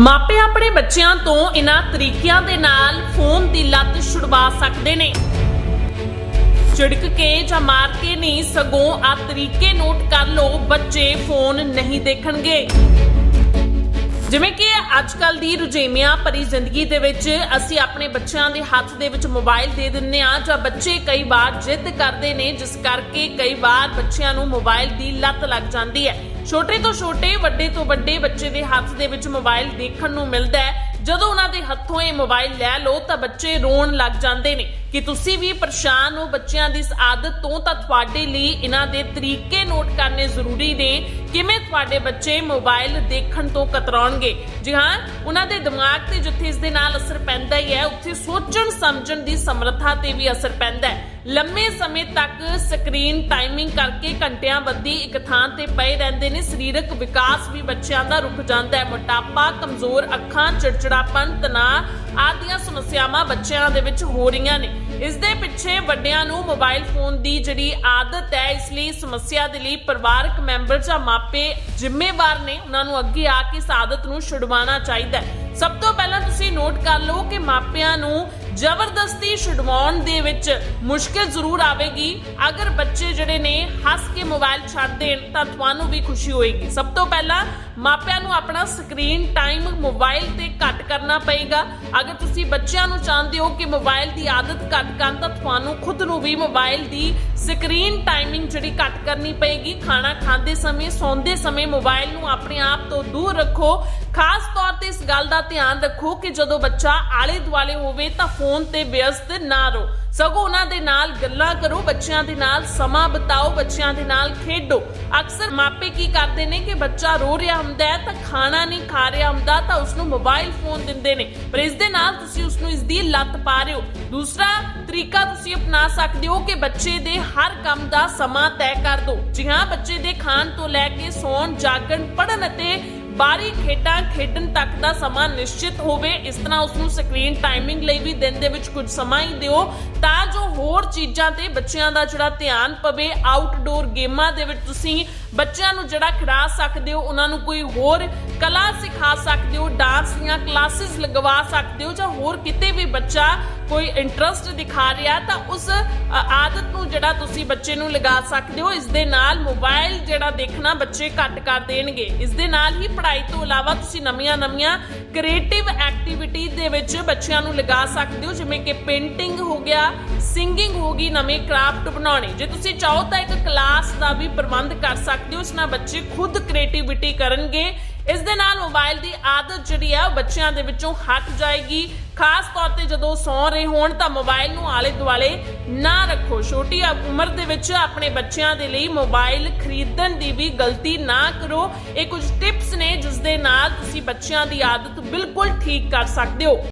ਮਾਪੇ ਆਪਣੇ ਬੱਚਿਆਂ ਤੋਂ ਇਹਨਾਂ ਤਰੀਕਿਆਂ ਦੇ ਨਾਲ ਫੋਨ ਦੀ ਲੱਤ ਛੁਡਵਾ ਸਕਦੇ ਨੇ। ਝਿੜਕ ਕੇ ਜਾਂ ਮਾਰ ਕੇ ਨਹੀਂ, ਸਗੋਂ ਆ ਤਰੀਕੇ ਨੋਟ ਕਰ ਲਓ, ਬੱਚੇ ਫੋਨ ਨਹੀਂ ਦੇਖਣਗੇ। ਜਿਵੇਂ ਕਿ ਅੱਜ ਕੱਲ ਦੀ ਰੁਝੇਵਿਆਂ ਭਰੀ ਜ਼ਿੰਦਗੀ ਦੇ ਵਿੱਚ ਅਸੀਂ ਆਪਣੇ ਬੱਚਿਆਂ ਦੇ ਹੱਥ ਦੇ ਵਿੱਚ ਮੋਬਾਈਲ ਦੇ ਦਿੰਨੇ ਆ ਜਾਂ ਬੱਚੇ ਕਈ ਵਾਰ ਜਿੱਦ ਕਰਦੇ ਨੇ, ਜਿਸ ਕਰਕੇ ਕਈ ਵਾਰ ਬੱਚਿਆਂ ਨੂੰ ਮੋਬਾਈਲ ਦੀ ਲੱਤ ਲੱਗ ਜਾਂਦੀ ਹੈ। ਛੋਟੇ ਤੋਂ ਛੋਟੇ, ਵੱਡੇ ਤੋਂ ਵੱਡੇ ਬੱਚੇ ਦੇ ਹੱਥ ਦੇ ਵਿੱਚ ਮੋਬਾਈਲ ਦੇਖਣ ਨੂੰ ਮਿਲਦਾ ਹੈ। ਜਦੋਂ ਉਹਨਾਂ ਦੇ ਹੱਥੋਂ ਇਹ ਮੋਬਾਈਲ ਲੈ ਲਓ ਤਾਂ ਬੱਚੇ ਰੋਣ ਲੱਗ ਜਾਂਦੇ ਨੇ। ਕਿ ਤੁਸੀਂ ਵੀ ਪਰੇਸ਼ਾਨ ਹੋ ਬੱਚਿਆਂ ਦੀ ਇਸ ਆਦਤ ਤੋਂ, ਤਾਂ ਤੁਹਾਡੇ ਲਈ ਇਹਨਾਂ ਦੇ ਤਰੀਕੇ ਨੋਟ ਕਰਨੇ ਜ਼ਰੂਰੀ ਨੇ। ਕਿਵੇਂ ਤੁਹਾਡੇ ਬੱਚੇ ਮੋਬਾਈਲ ਦੇਖਣ ਤੋਂ ਕਤਰਾਉਣਗੇ? ਜੀ ਹਾਂ, ਉਹਨਾਂ ਦੇ ਦਿਮਾਗ ਤੇ ਜਿੱਥੇ ਇਸ ਦੇ ਨਾਲ ਅਸਰ ਪੈਂਦਾ ਹੀ ਹੈ, ਉੱਥੇ ਸੋਚਣ, ਸਮਝਣ ਦੀ ਸਮਰੱਥਾ ਤੇ ਵੀ ਅਸਰ ਪੈਂਦਾ ਹੈ। ਲੰਮੇ ਸਮੇਂ ਤੱਕ ਸਕਰੀਨ ਟਾਈਮਿੰਗ ਕਰਕੇ ਘੰਟਿਆਂ ਬੱਧੀ ਇੱਕ ਥਾਂ ਤੇ ਪਏ ਰਹਿੰਦੇ ਨੇ। ਸਰੀਰਕ ਵਿਕਾਸ ਵੀ ਬੱਚਿਆਂ ਦਾ ਰੁਕ ਜਾਂਦਾ ਹੈ। ਮੋਟਾਪਾ, ਕਮਜ਼ੋਰ ਅੱਖਾਂ, ਚਿੜਚਿੜਾਪਨ, ਤਣਾਅ ਆਦੀਆਂ ਸਮੱਸਿਆਵਾਂ ਬੱਚਿਆਂ ਦੇ ਵਿੱਚ ਹੋ ਰਹੀਆਂ ਨੇ। ਇਸ ਦੇ ਪਿੱਛੇ ਵੱਡਿਆਂ ਨੂੰ ਮੋਬਾਈਲ ਫੋਨ ਦੀ ਜਿਹੜੀ ਆਦਤ ਹੈ, ਇਸ ਲਈ ਸਮੱਸਿਆ ਦੇ ਲਈ ਪਰਿਵਾਰਕ ਮੈਂਬਰ ਜਾਂ ਮਾਪੇ ਜ਼ਿੰਮੇਵਾਰ ਨੇ। ਉਹਨਾਂ ਨੂੰ ਅੱਗੇ ਆ ਕੇ ਇਸ ਆਦਤ ਨੂੰ ਛੁਡਵਾਉਣਾ ਚਾਹੀਦਾ ਹੈ। ਸਭ ਤੋਂ ਪਹਿਲਾਂ ਤੁਸੀਂ ਨੋਟ ਕਰ ਲਓ ਕਿ ਮਾਪਿਆਂ ਨੂੰ ਜ਼ਬਰਦਸਤੀ ਛੁਡਵਾਉਣ ਦੇ ਵਿੱਚ ਮੁਸ਼ਕਿਲ ਜ਼ਰੂਰ ਆਵੇਗੀ। ਅਗਰ ਬੱਚੇ ਜਿਹੜੇ ਨੇ ਹੱਸ ਕੇ ਮੋਬਾਈਲ ਛੱਡ ਦੇਣ, ਤਾਂ ਤੁਹਾਨੂੰ ਵੀ ਖੁਸ਼ੀ ਹੋਏਗੀ। ਸਭ ਤੋਂ ਪਹਿਲਾਂ ਮਾਪਿਆਂ ਨੂੰ ਆਪਣਾ ਸਕਰੀਨ ਟਾਈਮ ਮੋਬਾਈਲ ਤੇ ਘੱਟ ਕਰਨਾ ਪਏਗਾ। ਅਗਰ ਤੁਸੀਂ ਬੱਚਿਆਂ ਨੂੰ ਚਾਹੁੰਦੇ ਹੋ ਕਿ ਮੋਬਾਈਲ ਦੀ ਆਦਤ ਘੱਟ ਕਰਨ, ਤਾਂ ਤੁਹਾਨੂੰ ਖੁਦ ਨੂੰ ਵੀ ਮੋਬਾਈਲ ਦੀ ਸਕਰੀਨ ਟਾਈਮਿੰਗ ਜਿਹੜੀ ਘੱਟ ਕਰਨੀ ਪਏਗੀ। ਖਾਣਾ ਖਾਂਦੇ ਸਮੇਂ, ਸੌਂਦੇ ਸਮੇਂ ਮੋਬਾਈਲ ਨੂੰ ਆਪਣੇ ਆਪ ਤੋਂ ਦੂਰ ਰੱਖੋ। ਖਾਸ ਤੌਰ ਤੇ ਗੱਲ ਦਾ ਧਿਆਨ ਰੱਖੋ ਕਿ ਜਦੋਂ ਬੱਚਾ ਆਲੇ ਦੁਆਲੇ ਹੋਵੇ ਤਾਂ ਫੋਨ ਤੇ ਵਿਅਸਤ ਨਾ ਰਹੋ। ਸਗੋਂ ਉਹਨਾਂ ਦੇ ਨਾਲ ਗੱਲਾਂ ਕਰੋ, ਬੱਚਿਆਂ ਦੇ ਨਾਲ ਸਮਾਂ ਬਿਤਾਓ, ਬੱਚਿਆਂ ਦੇ ਨਾਲ ਖੇਡੋ। ਅਕਸਰ ਮਾਪੇ ਕੀ ਕਰਦੇ ਨੇ ਕਿ ਬੱਚਾ ਰੋ ਰਿਹਾ ਹੁੰਦਾ ਹੈ ਤਾਂ ਖਾਣਾ ਨਹੀਂ ਖਾ ਰਿਹਾ ਹੁੰਦਾ ਤਾਂ ਉਸ ਨੂੰ ਮੋਬਾਈਲ ਫੋਨ ਦਿੰਦੇ ਨੇ। ਪਰ ਇਸ ਦੇ ਨਾਲ ਤੁਸੀਂ ਉਸ ਨੂੰ ਇਸ ਦੀ ਲੱਤ ਪਾ ਰਹੇ ਹੋ। ਦੂਸਰਾ ਤਰੀਕਾ ਤੁਸੀਂ ਅਪਣਾ ਸਕਦੇ ਹੋ ਕਿ ਬੱਚੇ ਦੇ ਹਰ ਕੰਮ ਦਾ ਸਮਾਂ ਤੈਅ ਕਰ ਦਿਓ। ਜੀ ਹਾਂ, ਬੱਚੇ ਦੇ ਖਾਣ ਤੋਂ ਲੈ ਕੇ ਸੌਣ, ਜਾਗਣ, ਪੜ੍ਹਨ ਅਤੇ ਬਾਹਰੀ ਖੇਡਾਂ ਖੇਡਣ ਤੱਕ ਦਾ ਸਮਾਂ ਨਿਸ਼ਚਿਤ ਹੋਵੇ, ਇਸ ਤਰ੍ਹਾਂ ਉਸ ਨੂੰ ਸਕਰੀਨ ਟਾਈਮਿੰਗ ਲਈ ਵੀ ਦਿਨ ਦੇ ਵਿੱਚ ਕੁਝ ਸਮਾਂ ਹੀ ਦਿਓ, ਤਾਂ ਜੋ ਹੋਰ ਚੀਜ਼ਾਂ ਤੇ ਬੱਚਿਆਂ ਦਾ ਜਿਹੜਾ ਧਿਆਨ ਪਵੇ ਆਊਟਡੋਰ ਗੇਮਾਂ ਦੇ ਵਿੱਚ ਤੁਸੀਂ ਬੱਚਿਆਂ ਨੂੰ ਜਿਹੜਾ ਖਿਡਾ ਸਕਦੇ ਹੋ, ਉਹਨਾਂ ਨੂੰ ਕੋਈ ਹੋਰ ਕਲਾ ਸਿਖਾ ਸਕਦੇ ਹੋ ਡਾਂਸ ਦੀਆਂ ਕਲਾਸਿਸ ਲਗਵਾ ਸਕਦੇ ਹੋ, ਜਾਂ ਹੋਰ ਕਿਤੇ ਵੀ ਬੱਚਾ ਕੋਈ ਇੰਟਰਸਟ ਦਿਖਾ ਰਿਹਾ, ਤਾਂ ਉਸ ਆਦਤ ਨੂੰ ਜਿਹੜਾ ਤੁਸੀਂ ਬੱਚੇ ਨੂੰ ਲਗਾ ਸਕਦੇ ਹੋ, ਇਸ ਦੇ ਨਾਲ ਮੋਬਾਈਲ ਜਿਹੜਾ ਦੇਖਣਾ ਬੱਚੇ ਘੱਟ ਕਰ ਦੇਣਗੇ, ਇਸ ਦੇ ਨਾਲ ਹੀ ਪੜ੍ਹਾਈ ਤੋਂ ਇਲਾਵਾ ਤੁਸੀਂ ਨਵੀਆਂ-ਨਵੀਆਂ ਕ੍ਰੀਏਟਿਵ ਐਕਟੀਵਿਟੀ ਦੇ ਵਿੱਚ ਬੱਚਿਆਂ ਨੂੰ ਲਗਾ ਸਕਦੇ ਹੋ, ਜਿਵੇਂ ਕਿ ਪੇਂਟਿੰਗ ਹੋ ਗਿਆ ਸਿੰਗਿੰਗ ਹੋ ਗਈ, ਨਵੇਂ ਕਰਾਫਟ ਬਣਾਉਣੇ। ਜੇ ਤੁਸੀਂ ਚਾਹੋ ਤਾਂ ਇੱਕ ਕਲਾਸ ਦਾ ਵੀ ਪ੍ਰਬੰਧ ਕਰ ਸਕਦੇ ਹੋ, ਇਸ ਨਾਲ ਬੱਚੇ ਖੁਦ ਕ੍ਰੀਏਟੀਵਿਟੀ ਕਰਨਗੇ। ਇਸ ਦੇ ਨਾਲ ਮੋਬਾਈਲ ਦੀ ਆਦਤ ਜਿਹੜੀ ਆ, ਉਹ ਬੱਚਿਆਂ ਦੇ ਵਿੱਚੋਂ ਹਟ ਜਾਏਗੀ। ਖਾਸ ਤੌਰ ਤੇ ਜਦੋਂ ਸੌਂ ਰਹੇ ਹੋਣ ਤਾਂ ਮੋਬਾਈਲ ਨੂੰ ਆਲੇ ਦੁਆਲੇ ਨਾ ਰੱਖੋ। ਛੋਟੀ ਉਮਰ ਦੇ ਵਿੱਚ ਆਪਣੇ ਬੱਚਿਆਂ ਦੇ ਲਈ ਮੋਬਾਈਲ ਖਰੀਦਣ ਦੀ ਵੀ ਗਲਤੀ ਨਾ ਕਰੋ। ਇਹ ਕੁਝ ਟਿਪਸ ਨੇ ਜਿਸ ਦੇ ਨਾਲ ਤੁਸੀਂ ਬੱਚਿਆਂ ਦੀ ਆਦਤ ਬਿਲਕੁਲ ਠੀਕ ਕਰ ਸਕਦੇ ਹੋ।